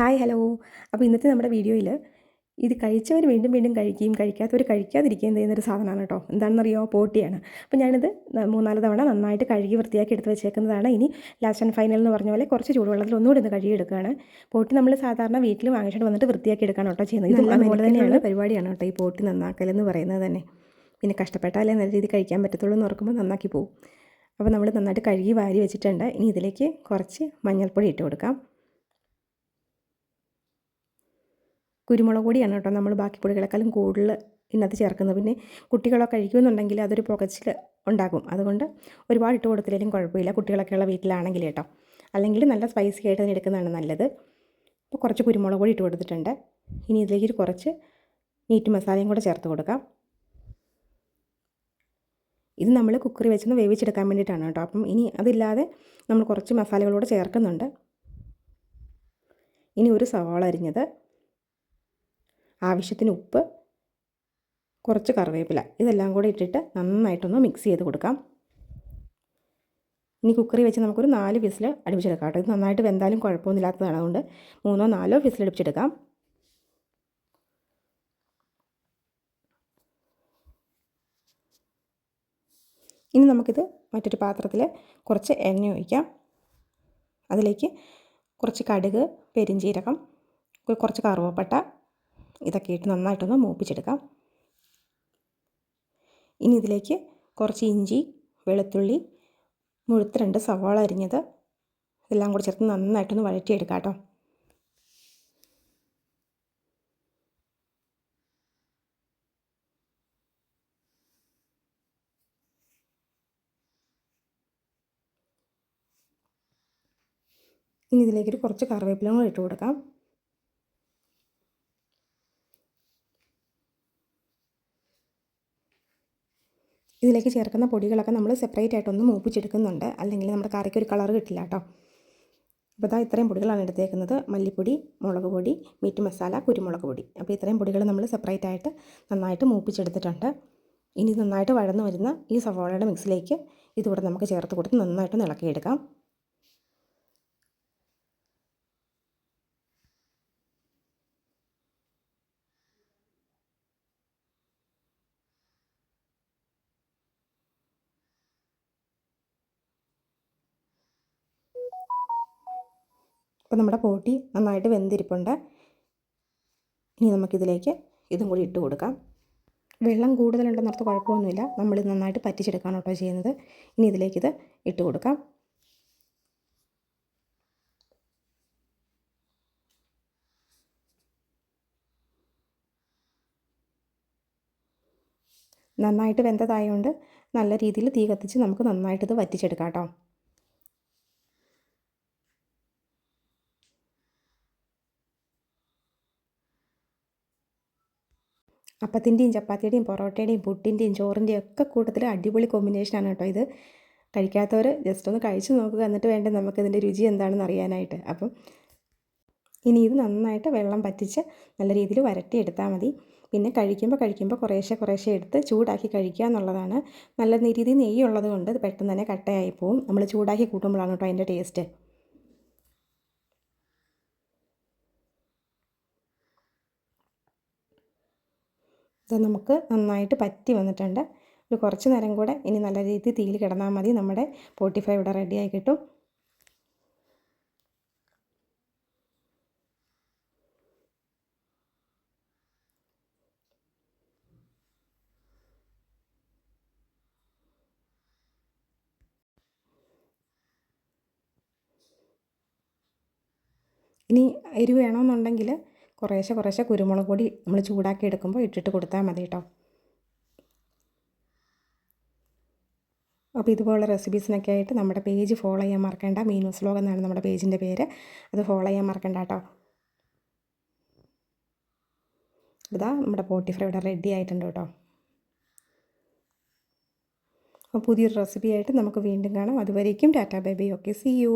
Hi hello. അപ്പോൾ ഇന്നത്തെ നമ്മുടെ വീഡിയോയിൽ ഇത് കഴിച്ചവർ വീണ്ടും വീണ്ടും കഴിക്കുകയും കഴിക്കാത്തവർ കഴിക്കാതിരിക്കുകയും ചെയ്യുന്നൊരു സാധനമാണ് കേട്ടോ. എന്താണെന്നറിയോ? പോട്ടിയാണ്. അപ്പോൾ ഞാനിത് മൂന്നാൽ തവണ നന്നായിട്ട് കഴുകി വൃത്തിയാക്കി എടുത്ത് വെച്ചേക്കുന്നതാണ്. ഇനി ലാസ്റ്റ് ആൻഡ് ഫൈനൽ എന്ന് പറഞ്ഞ പോലെ കുറച്ച് ചൂടുവെള്ളത്തിൽ ഒന്നുകൂടി ഒന്ന് കഴുകിയെടുക്കുകയാണ്. പോട്ടി നമ്മൾ സാധാരണ വീട്ടിൽ വാങ്ങിച്ചിട്ട് വന്നിട്ട് വൃത്തിയാക്കി എടുക്കാണ് കേട്ടോ ചെയ്യുന്നത്. ഇതെല്ലാം അതുപോലെ തന്നെയാണ് പരിപാടിയാണ് കേട്ടോ ഈ പോട്ടി നന്നാക്കലെന്ന് പറയുന്നത് തന്നെ. പിന്നെ കഷ്ടപ്പെട്ടാലേ നല്ല രീതിയിൽ കഴിക്കാൻ പറ്റത്തുള്ളൂ എന്ന് ഓർക്കുമ്പോൾ നന്നാക്കി പോകും അപ്പോൾ നമ്മൾ നന്നായിട്ട് കഴുകി വാരി വെച്ചിട്ടുണ്ട്. ഇനി ഇതിലേക്ക് കുറച്ച് മഞ്ഞൾപ്പൊടി ഇട്ട് കൊടുക്കാം. കുരുമുളക് പൊടിയാണ് കേട്ടോ നമ്മൾ ബാക്കി പൊടികളെക്കാളും കൂടുതൽ ഇന്നത്തെ ചേർക്കുന്നത്. പിന്നെ കുട്ടികളൊക്കെ കഴിക്കുമെന്നുണ്ടെങ്കിൽ അതൊരു പുകച്ചിൽ ഉണ്ടാകും അതുകൊണ്ട് ഒരുപാട് ഇട്ട് കൊടുത്തില്ലെങ്കിലും കുഴപ്പമില്ല. കുട്ടികളൊക്കെ ഉള്ള വീട്ടിലാണെങ്കിൽ കേട്ടോ. അല്ലെങ്കിൽ നല്ല സ്പൈസി ആയിട്ട് തന്നെ എടുക്കുന്നതാണ് നല്ലത്. അപ്പോൾ കുറച്ച് കുരുമുളക് പൊടി ഇട്ട് കൊടുത്തിട്ടുണ്ട്. ഇനി ഇതിലേക്ക് കുറച്ച് മീറ്റ് മസാലയും കൂടെ ചേർത്ത് കൊടുക്കാം. ഇത് നമ്മൾ കുക്കറി വെച്ചൊന്ന് വേവിച്ചെടുക്കാൻ വേണ്ടിയിട്ടാണ് കേട്ടോ. അപ്പം ഇനി അതില്ലാതെ നമ്മൾ കുറച്ച് മസാലകളോട് ചേർക്കുന്നുണ്ട്. ഇനി ഒരു സവാള അരിഞ്ഞത് ആവശ്യത്തിന് ഉപ്പ് കുറച്ച് കറിവേപ്പില. ഇതെല്ലാം കൂടെ ഇട്ടിട്ട് നന്നായിട്ടൊന്ന് മിക്സ് ചെയ്ത് കൊടുക്കാം. ഇനി കുക്കറി വെച്ച് നമുക്കൊരു നാല് വിസിൽ അടുപ്പിച്ചെടുക്കാം കേട്ടോ. ഇത് നന്നായിട്ട് വെന്താലും കുഴപ്പമൊന്നുമില്ലാത്തതാണ്. അതുകൊണ്ട് മൂന്നോ നാലോ വിസിൽ അടുപ്പിച്ചെടുക്കാം. ഇനി നമുക്കിത് മറ്റൊരു പാത്രത്തിൽ കുറച്ച് എണ്ണ ഒഴിക്കാം. അതിലേക്ക് കുറച്ച് കടുക് പെരിഞ്ചീരകം കുറച്ച് കറുവപ്പട്ട ഇതൊക്കെ ഇട്ട് നന്നായിട്ടൊന്ന് മൂപ്പിച്ചെടുക്കാം. ഇനി ഇതിലേക്ക് കുറച്ച് ഇഞ്ചി വെളുത്തുള്ളി മുഴുത്ത രണ്ട് സവാള അരിഞ്ഞത് ഇതെല്ലാം കൂടി ചേർത്ത് നന്നായിട്ടൊന്ന് വഴറ്റിയെടുക്കാം കേട്ടോ. ഇനി ഇതിലേക്കൊരു കുറച്ച് കറിവേപ്പിലും കൂടി ഇട്ട് കൊടുക്കാം. ഇതിലേക്ക് ചേർക്കുന്ന പൊടികളൊക്കെ നമ്മൾ സെപ്പറേറ്റ് ആയിട്ടൊന്ന് മൂപ്പിച്ചെടുക്കുന്നുണ്ട്. അല്ലെങ്കിൽ നമ്മുടെ കറിക്ക് ഒരു കളർ കിട്ടില്ല കേട്ടോ അപ്പോൾ ഇതാ ഇത്രയും പൊടികളാണ് എടുത്തേക്കുന്നത്. മല്ലിപ്പൊടി മുളക് പൊടി മീറ്റ് മസാല കുരുമുളക് പൊടി. അപ്പോൾ ഇത്രയും പൊടികൾ നമ്മൾ സെപ്പറേറ്റ് ആയിട്ട് നന്നായിട്ട് മൂപ്പിച്ചെടുത്തിട്ടുണ്ട്. ഇനി നന്നായിട്ട് വഴന്നു വരുന്ന ഈ സവാളയുടെ മിക്സിലേക്ക് ഇതുകൂടെ നമുക്ക് ചേർത്ത് കൊടുത്ത് നന്നായിട്ട് ഇളക്കിയെടുക്കാം. അപ്പോൾ നമ്മുടെ പോട്ടി നന്നായിട്ട് വെന്തിരിപ്പുണ്ട്. ഇനി നമുക്കിതിലേക്ക് ഇതും കൂടി ഇട്ട് കൊടുക്കാം. വെള്ളം കൂടുതലുണ്ടെന്നർത്ഥം കുഴപ്പമൊന്നുമില്ല. നമ്മളിത് നന്നായിട്ട് പറ്റിച്ചെടുക്കാണ് കേട്ടോ ചെയ്യുന്നത്. ഇനി ഇതിലേക്കിത് ഇട്ട് കൊടുക്കാം. നന്നായിട്ട് വെന്തതായതുകൊണ്ട് നല്ല രീതിയിൽ തീ കത്തിച്ച് നമുക്ക് നന്നായിട്ടിത് വറ്റിച്ചെടുക്കാം കേട്ടോ. അപ്പത്തിന്റെയും ചപ്പാത്തിയുടെയും പൊറോട്ടയുടെയും പുട്ടിന്റെയും ചോറിന്റെയും ഒക്കെ കൂട്ടത്തിൽ അടിപൊളി കോമ്പിനേഷനാണ് കേട്ടോ ഇത്. കഴിക്കാത്തവർ ജസ്റ്റ് ഒന്ന് കഴിച്ചു നോക്കുക. എന്നിട്ട് വേണ്ടേ നമുക്കിതിന്റെ രുചി എന്താണെന്ന് അറിയാനായിട്ട്. അപ്പം ഇനി ഇത് നന്നായിട്ട് വെള്ളം പറ്റിച്ച് നല്ല രീതിയിൽ വരട്ടിയെടുത്താൽ മതി. പിന്നെ കഴിക്കുമ്പോൾ കഴിക്കുമ്പോൾ കുറേശ്ശെ കുറേശ്ശെ എടുത്ത് ചൂടാക്കി കഴിക്കുക എന്നുള്ളതാണ്. നല്ല രീതിയിൽ നെയ്യുള്ളത് കൊണ്ട് പെട്ടെന്ന് തന്നെ കട്ടയായി പോവും. നമ്മൾ ചൂടാക്കി കൂട്ടുമ്പോഴാണ് കേട്ടോ അതിന്റെ ടേസ്റ്റ് ഇത് നമുക്ക് നന്നായിട്ട് പറ്റി വന്നിട്ടുണ്ട്. ഒരു കുറച്ച് നേരം കൂടെ ഇനി നല്ല രീതിയിൽ തീയിൽ കിടന്നാൽ മതി. നമ്മുടെ പോട്ടിഫൈ ഇവിടെ റെഡിയായി കിട്ടും. ഇനി എരിവ് വേണമെന്നുണ്ടെങ്കിൽ കുറേശ്ശെ കുറേശ്ശെ കുരുമുളക് പൊടി നമ്മൾ ചൂടാക്കി എടുക്കുമ്പോൾ ഇട്ടിട്ട് കൊടുത്താൽ മതി കേട്ടോ. അപ്പോൾ ഇതുപോലെ റെസിപ്പീസിനൊക്കെ ആയിട്ട് നമ്മുടെ പേജ് ഫോളോ ചെയ്യാൻ മറക്കേണ്ട. മീനൂസ് ലോഗ് എന്നാണ് നമ്മുടെ പേജിന്റെ പേര്. അത് ഫോളോ ചെയ്യാൻ മറക്കണ്ട കേട്ടോ. ഇതാ നമ്മുടെ പോട്ടി ഫ്രൈ ഇവിടെ റെഡി ആയിട്ടുണ്ട് കേട്ടോ. അപ്പോൾ പുതിയൊരു റെസിപ്പി ആയിട്ട് നമുക്ക് വീണ്ടും കാണാം. അതുവരേക്കും tata baby okay see you